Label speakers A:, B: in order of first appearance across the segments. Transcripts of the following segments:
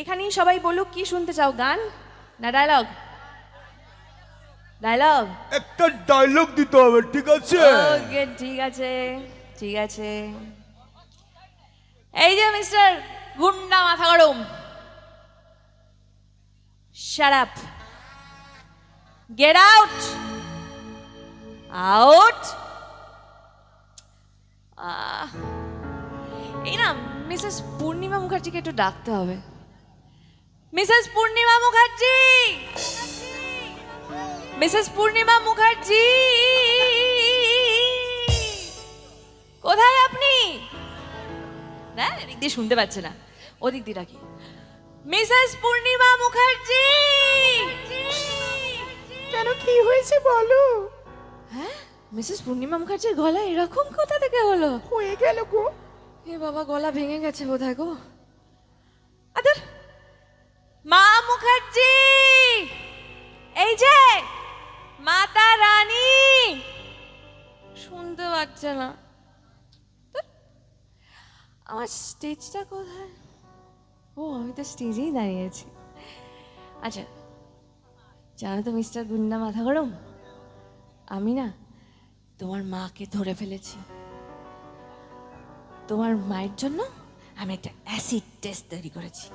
A: এখানেই সবাই বলুক কি শুনতে চাও গান? না ডায়লগ ডায়লগ
B: একটা ডায়লগ দিতে হবে ঠিক আছে?
A: ওকে ঠিক আছে ঠিক আছে। এই যে মিস্টার গুন্ডা মাথা গরম। Shut up get out out এই না মিসেস পূর্ণিমা মুখার্জিকে একটু ডাকতে হবে। মিসেস পূর্ণিমা মুখার্জি মিসেস পূর্ণিমা মুখার্জি কোথায় আপনি? না এদিক দিয়ে শুনতে পাচ্ছে না। ওদিক দিয়ে ডাকি মিসেস পূর্ণিমা মুখার্জি
C: কেন কি হয়েছে বলো?
A: হ্যাঁ মিসেস পূর্ণিমা মুখার্জির গলা এরকম কোথা থেকে হলো?
C: হয়ে গেল গো।
A: এ বাবা গলা ভেঙে গেছে বোধহয় গো আদর মা মুখার্জি! এই যে, মাতা রানী! শুনতে পাচ্ছে না। আমার স্টেজটা কোথায়? ও, আমি তো স্টেজেই দাঁড়িয়েছি আচ্ছা জানো তো মিস্টার গুন্ডা মাথা গরম আমি না তোমার মাকে ধরে ফেলেছি। তোমার মায়ের জন্য আমি একটা অ্যাসিড টেস্ট তৈরি করেছি।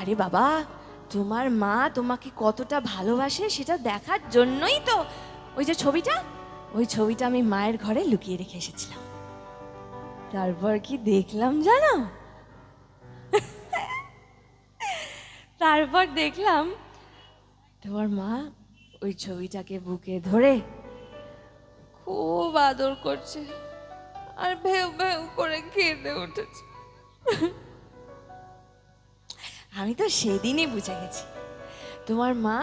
A: আরে বাবা, তোমার মা তোমাকে কতটা ভালোবাসে সেটা দেখার জন্যই তো ওই যে ছবিটা, ওই ছবিটা আমি মায়ের ঘরে লুকিয়ে রেখে এসেছিলাম। তারপর কি দেখলাম জানো? তারপর দেখলাম তোমার মা ওই ছবিটাকে বুকে ধরে খুব আদর করছে। আর ভেউ ভেউ করে কেঁদে উঠেছে। আমি তো সেদিনই বুঝে গেছি। তোমার মা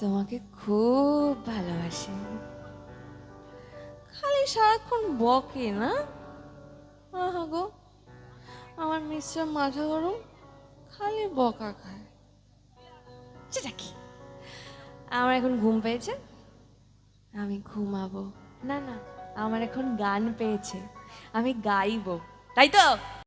A: তোমাকে খুব ভালোবাসে। খালি সারাক্ষণ বকে না? গো, আমার মিস্টার মাথা গরম খালি বকা খায়। সেটা কি? আমার এখন ঘুম পেয়েছে, আমি ঘুমাবো। না না। আমার এখন গান পেয়েছে। আমি গাইব। তাই তো?